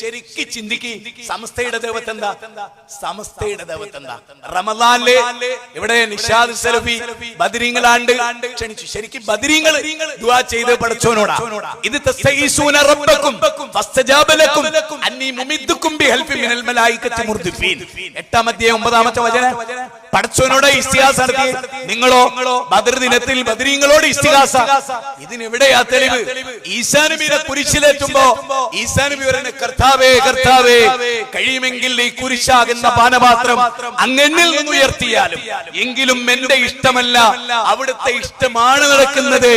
ശരിക്ക് ചിന്തിക്ക്. സമസ്തയുടെ ദൈവത്തെ എന്താ സമസ്തയുടെ ദൈവത്തെ എന്താ റമദാനിലെ ഇവിടെ നിഷാദ് സലഫി ബദരീങ്ങളാണ്ട് ക്ഷണിച്ചു. ശരിക്കും ബദരീങ്ങൾ ദുആ ചെയ്ത് പഠിച്ചോനോടാ ഇത് തസ്തഈസൂന റബ്ബക്കും ഫസ്തജാബ ലക്കും അന്നി മുമിദ്ദുക്കും ബിഹൽഫി മിനൽ മലായികത്തി മുർദിഫീൻ. എട്ടാം അധ്യായം ഒമ്പതാമത്തെ വചന. പഠിച്ചോനോട് ഇസ്തിഹാസ നടത്തി. നിങ്ങളോ ബദർ ദിനത്തിൽ ബദരീങ്ങളോട് ഇസ്തിഹാസ. ഇതിനെവിടെയാ തെളിവ്. ഈസാ കുരിശിലെത്തുമ്പോ ഈസാ പറയുന്ന കർത്താവേ കർത്താവേ കഴിയുമെങ്കിൽ ഈ കുരിശാകുന്ന പാനപാത്രം അങ്ങനിൽ നിന്ന് ഉയർത്തിയാലും എങ്കിലും എന്റെ ഇഷ്ടമല്ല. അവിടുത്തെ ഇഷ്ടമാണ് നടക്കുന്നത്.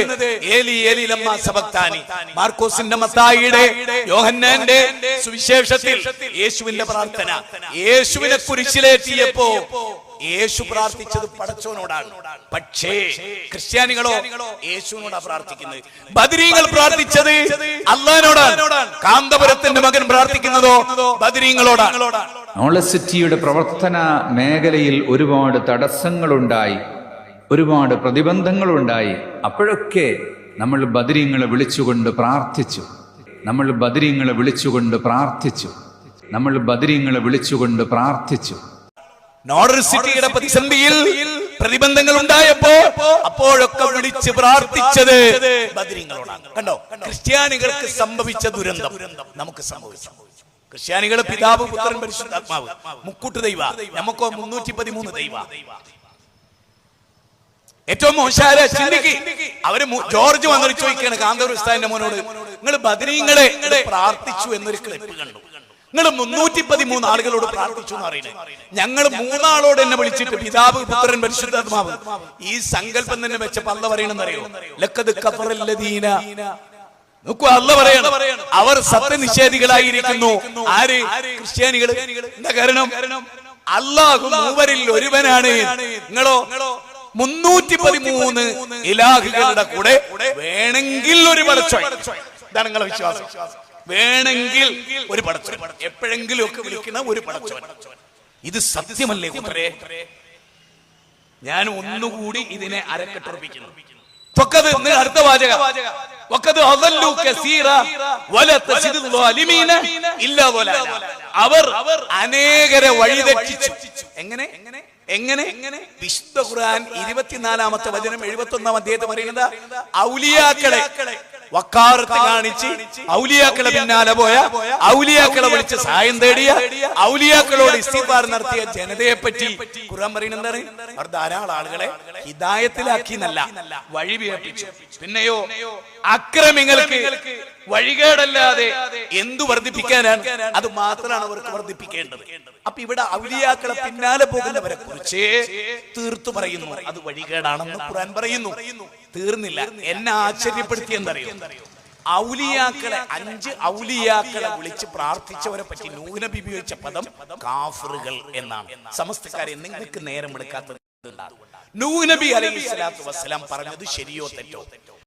ഏലി ഏലി സബക്താനി. മാർക്കോസിന്റെ മത്തായിയുടെ യോഹന്നാന്റെ സുവിശേഷത്തിൽ യേശുവിന്റെ പ്രാർത്ഥന. യേശുവിനെ കുരിശിലേറ്റിയപ്പോ യേശു പ്രാർത്ഥിച്ചത് പടച്ചോനോടാണ് പക്ഷേ ക്രിസ്ത്യാനികളോ യേശുവിനോടാ പ്രാർത്ഥിക്കുന്നത്. ബദരീങ്ങൾ പ്രാർത്ഥിച്ചത് അള്ളഹാനോടാണ്. കാന്തപുരത്തിന്റെ മകൻ പ്രാർത്ഥിക്കുന്നതോ ബദരീങ്ങളോടാണ് നോളസിറ്റിയുടെ പ്രവർത്തന മേഖലയിൽ ഒരുപാട് തടസ്സങ്ങളുണ്ടായി. ഒരുപാട് പ്രതിബന്ധങ്ങളുണ്ടായി. അപ്പോഴൊക്കെ നമ്മൾ ബദരീങ്ങളെ വിളിച്ചുകൊണ്ട് പ്രാർത്ഥിച്ചു. നമ്മൾ ബദരീങ്ങളെ വിളിച്ചുകൊണ്ട് പ്രാർത്ഥിച്ചു. നമ്മൾ ബദരീങ്ങളെ വിളിച്ചുകൊണ്ട് പ്രാർത്ഥിച്ചു. നോർഡർ സിറ്റിയുടെ പ്രതിസന്ധിയിൽ പ്രതിബന്ധങ്ങൾ ഉണ്ടായപ്പോ അപ്പോഴൊക്കെ വിളിച്ച് പ്രാർത്ഥിച്ചത് ബദരീങ്ങളോടാണ്. കണ്ടോ? ക്രിസ്ത്യാനികൾക്ക് സംഭവിച്ച ദുരന്തം നമുക്ക് സംഭവിച്ചു. ക്രിസ്ത്യാനികൾ പിതാവ് പുത്രൻ പരിശുദ്ധാത്മാവ് മുക്കൂട്ട് ദൈവ. നമുക്കോ മുന്നൂറ്റി പതിമൂന്ന് ദൈവ. ഏറ്റവും മോശാല ചിന്തിക്ക് അവർ ജോർജ് വന്നിട്ട് ചോദിക്കുകയാണ് കാന്തൂർ ഉസ്താദിന്റെ മോനോട് നിങ്ങൾ ബദരീങ്ങളെ പ്രാർത്ഥിച്ചു എന്നൊരു ക്ലിപ്പ് കണ്ടു. നിങ്ങൾ മുന്നൂറ്റി പതിമൂന്ന് ആളുകളോട് പ്രാർത്ഥിച്ചു എന്ന് അറിയുന്നത് ഞങ്ങൾ മൂന്നാളോട് എന്നെ വിളിച്ചിട്ട് പിതാവ് പുത്രൻ പരിശുദ്ധാത്മാവ്. ഈ സങ്കല്പം തന്നെ വെച്ചപ്പോ അല്ല ലക്കത് കഫറല്ലദീന. നോക്കൂ അല്ല പറയണം. അവർ സത്യനിഷേധികളായിരിക്കുന്നു. ആര്? ക്രിസ്ത്യാനികൾ എന്താ കാരണം? അള്ളാഹു മൂവരിൽ ഒരുവനാണ്. നിങ്ങളോ? മുന്നൂറ്റി പതിമൂന്ന് ഇലാഹികളുടെ കൂടെ വേണമെങ്കിൽ ഒരു പടച്ചോ ഇതാണ് നിങ്ങളുടെ വിശ്വാസം. വേണമെങ്കിൽ ഒരു പടച്ചോ എപ്പോഴെങ്കിലും ഒക്കെ വിളിക്കുന്ന ഒരു പടച്ചവൻ. ഇത് സത്യമല്ലേ കൂട്ടരെ ഞാൻ ഒന്നുകൂടി ഇതിനെ അരക്കെട്ടുറപ്പിക്കുന്നു. അടുത്ത. അവർ അനേകരെ വഴിതെറ്റിച്ചു എങ്ങനെ? എങ്ങനെ? വിശുദ്ധ ഖുർആൻ ഇരുപത്തിനാലാമത്തെ വചനം എഴുപത്തി ഒന്നാം അദ്ദേഹത്തെ പറയുന്നത് ഔലിയാക്കളെ വക്കാറത്ത് കാണിച്ച് ഔലിയാക്കളെ പിന്നാലെ പോയ ഔലിയാക്കളെ വിളിച്ച് സഹായം തേടിയ ഔലിയാക്കളോട് ഇസ്തിഫാർ നടത്തിയ ജനതയെ പറ്റി ഖുർആൻ പറയുന്നത് അവർ ധാരാളം ആളുകളെ ഹിദായത്തിലാക്കി എന്നല്ല വഴി വിയപ്പിച്ചു പിന്നെയോ അക്രമികൾക്ക് വഴികേടല്ലാതെ എന്തു വർദ്ധിപ്പിക്കാനാണ്? അത് മാത്രമാണ് അവർക്ക് വർദ്ധിപ്പിക്കേണ്ടത്. അപ്പൊ ഇവിടെ ഔലിയാക്കളെ പിന്നാലെ പോകുന്നവരെ കുറിച്ച് തീർത്തു പറയുന്നു. അത് വഴികേടാണെന്ന് ഖുർആൻ പറയുന്നു. തീർന്നില്ല. എന്നെ ആശ്ചര്യപ്പെടുത്തി എന്തറിയോ ഔലിയാക്കളെ അഞ്ച് ഔലിയാക്കളെ വിളിച്ച് പ്രാർത്ഥിച്ചവരെ പറ്റി നൂനബി ഉപയോഗിച്ച പദം കാഫറുകൾ എന്നാണ്. സമസ്തക്കാരെ നിങ്ങൾക്ക് നേരം എടുക്കാത്തത് നൂനബി അലൈഹി സ്വലാത്തു വസ്സലാം പറഞ്ഞത് ശരിയോ തെറ്റോ?